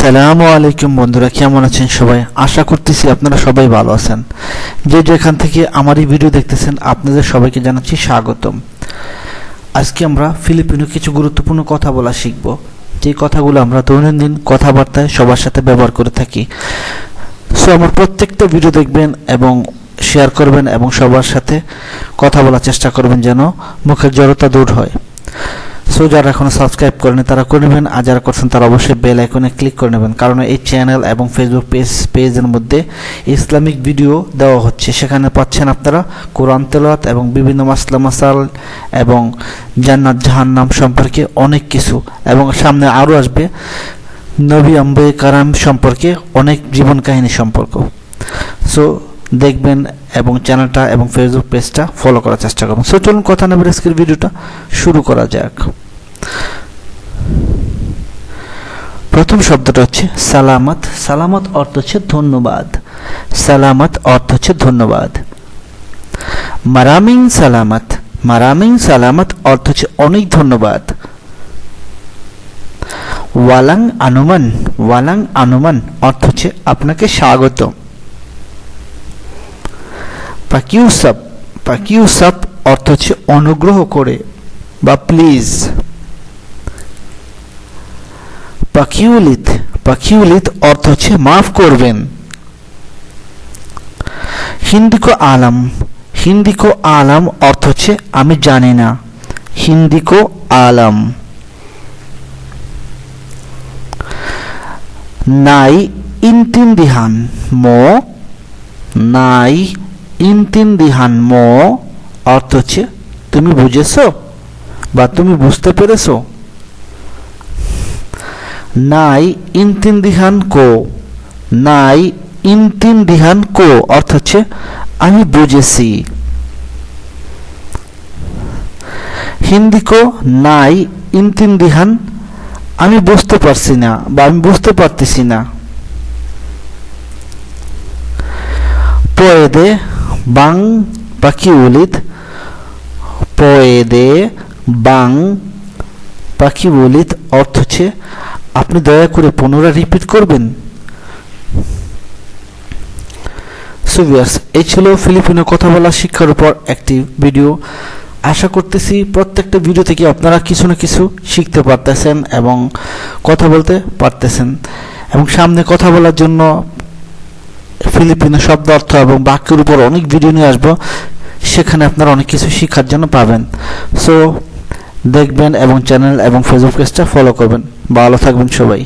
আসসালামু আলাইকুম বন্ধুরা, কেমন আছেন সবাই? আশা করতেছি আপনারা সবাই ভালো আছেন। যে যেখান থেকে আমার এই ভিডিও দেখতেছেন, আপনাদের সবাইকে জানাচ্ছি স্বাগতম। আজকে আমরা ফিলিপিনো কিছু গুরুত্বপূর্ণ কথা বলা শিখব। যে কথাগুলো আমরা দৈনন্দিন কথাবার্তায় সবার সাথে ব্যবহার করে থাকি। সো আমার প্রত্যেকটা ভিডিও দেখবেন এবং শেয়ার করবেন এবং সবার সাথে কথা বলার চেষ্টা করবেন যেন মুখের জড়তা দূর হয়। সো যারা এখনও সাবস্ক্রাইব করেনি তারা করে নেবেন। আর যারা করছেন, তারা অবশ্যই বেল আইকনে ক্লিক করে নেবেন। কারণ এই চ্যানেল এবং ফেসবুক পেজ পেজের মধ্যে ইসলামিক ভিডিও দেওয়া হচ্ছে। সেখানে পাচ্ছেন আপনারা কোরআন তেলাওয়াত এবং বিভিন্ন মাসলা, মাসাল এবং জান্নাত, জাহান্নাম সম্পর্কে অনেক কিছু। এবং সামনে আরও আসবে নবী আম্বে কারাম সম্পর্কে অনেক জীবন কাহিনী সম্পর্ক। সো দেখবেন এবং চ্যানেলটা এবং ফেসবুক পেজটা ফলো করার চেষ্টা করবেন। সো চলুন কথা নেবার আজকের ভিডিওটা শুরু করা যাক। প্রথম শব্দটা হচ্ছে সালামত। সালামত অর্থ হচ্ছে ধন্যবাদ। সালামত অর্থ হচ্ছে ধন্যবাদ। মারামিং সালামত। মারামিং সালামত অর্থ হচ্ছে অনেক ধন্যবাদ। ওয়ালাং আনুমান। ওয়ালাং আনুমান অর্থ হচ্ছে আপনাকে স্বাগত। পাকিউসাপ। পাকিউসাপ অর্থ হচ্ছে অনুগ্রহ করে বা প্লিজ পাখিউলিত পাখিউলিত অর্থ হচ্ছে মাফ করবেন। হিন্দিকো আলাম হিন্দিকো আলাম অর্থ হচ্ছে আমি জানি না। হিন্দিকো আলাম। নাই ইন্তিন্দিহান মো, নাই ইন্তিন্দিহান মো অর্থ হচ্ছে তুমি বুঝেছ বা তুমি বুঝতে পেরেছ। নাই ইন্তিন্দিহান কো, নাই ইন্তিন্দিহান কো, অর্থ হচ্ছে আমি বুঝেছি। হিন্দি কো নাই ইন্তিন্দিহান আমি বুঝতে পারছি না বা আমি বুঝতে পারতেছি না। পয়েদে বাং পাখি উলিদ, পয়েদে বাং পাখি উলিদ অর্থ হচ্ছে আপনি দয়া করে পুনরায় রিপিট করবেন। সুভিয়ার্স এই ছিল ফিলিপিনো কথা বলা শিক্ষার উপর একটি ভিডিও আশা করতেছি প্রত্যেকটা ভিডিও থেকে আপনারা কিছু না কিছু শিখতে পারতেছেন এবং কথা বলতে পারতেছেন। এবং সামনে কথা বলার জন্য ফিলিপিনো শব্দ অর্থ এবং বাক্যের উপর অনেক ভিডিও নিয়ে আসব। সেখানে আপনারা অনেক কিছু শিক্ষার জন্য পাবেন। সো দেখবেন এবং চ্যানেল এবং ফেসবুক পেজটা ফলো করবেন। ভালো থাকবেন সবাই।